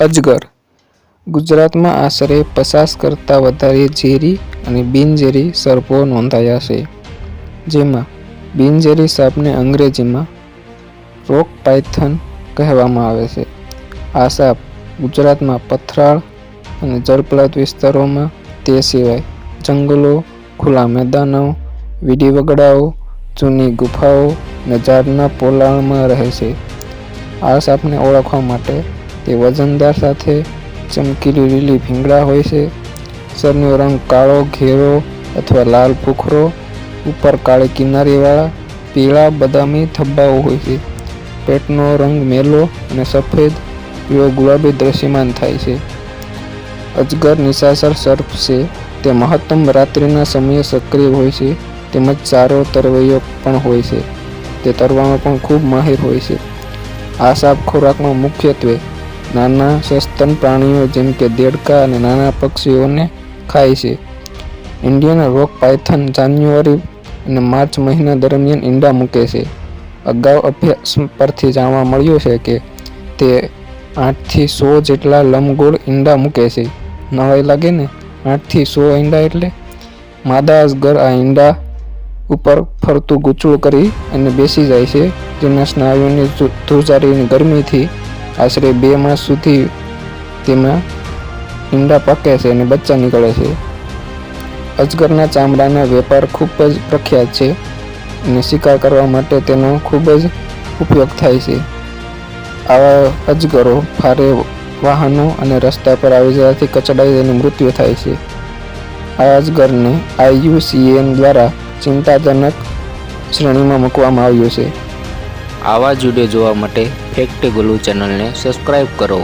અજગર. ગુજરાતમાં આશરે પચાસ કરતાં વધારે ઝેરી અને બિનઝેરી સર્પો નોંધાયા છે, જેમાં બિનઝેરી સાપને અંગ્રેજીમાં રોક પાયથન કહેવામાં આવે છે. આ સાપ ગુજરાતમાં પથરાળ અને જળપ્રપાત વિસ્તારોમાં તે સિવાય જંગલો, ખુલ્લા મેદાનો, વીડી વગડાઓ, જૂની ગુફાઓ અને ઝાડના પોલાણમાં રહે છે. આ સાપને ઓળખવા માટે તે વજનદાર સાથે ચમકીલી લીલી ભીંગડા હોય છે. સરનો રંગ કાળો, ઘેરો અથવા લાલ ભૂખરો ઉપર કાળી કિનારીવાળા, પીળા, બદામી ધબ્બાઓ હોય છે. પેટનો રંગ મેલો અને સફેદ પીળો ગુલાબી દ્રશ્યમાન થાય છે. અજગર નિશાસર સર્પ છે. તે મહત્તમ રાત્રિના સમયે સક્રિય હોય છે. તેમજ ચારો તરવૈયો પણ હોય છે. તે તરવામાં પણ ખૂબ માહિર હોય છે. આ સાપ ખોરાકમાં મુખ્યત્વે નાના સસ્તન પ્રાણીઓ જેમ કે દેડકા અને નાના પક્ષીઓને ખાય છે. ઇન્ડિયન રોક પાયથન જાન્યુઆરી અને માર્ચ મહિના દરમિયાન ઈંડા મૂકે છે. અગાઉ અભ્યાસ પરથી જાણવા મળ્યું છે કે તે આઠથી સો જેટલા લંબગોળ ઈંડા મૂકે છે. નવાઈ લાગે ને? આઠથી સો ઈંડા એટલે? માદા અજગર આ ઈંડા ઉપર ફરતું ગૂંચળું કરી અને બેસી જાય છે. જેના સ્નાયુની ધ્રુ- ધ્રુજારીની ગરમીથી આશરે બે માસ સુધી તેમાં ઈંડા પાકે છે અને બચ્ચા નીકળે છે. અજગરના ચામડાના વેપાર ખૂબ જ પ્રખ્યાત છે અને શિકાર કરવા માટે તેનો ખૂબ જ ઉપયોગ થાય છે. આવા અજગરો ભારે વાહનો અને રસ્તા પર આવી જવાથી કચડાઈ તેનું મૃત્યુ થાય છે. આ અજગરને આઈયુસીએન દ્વારા ચિંતાજનક શ્રેણીમાં મૂકવામાં આવ્યું છે. આવા જ વીડિયો જોવા માટે ફેક્ટ ગોલુ ચેનલને સબસ્ક્રાઈબ કરો.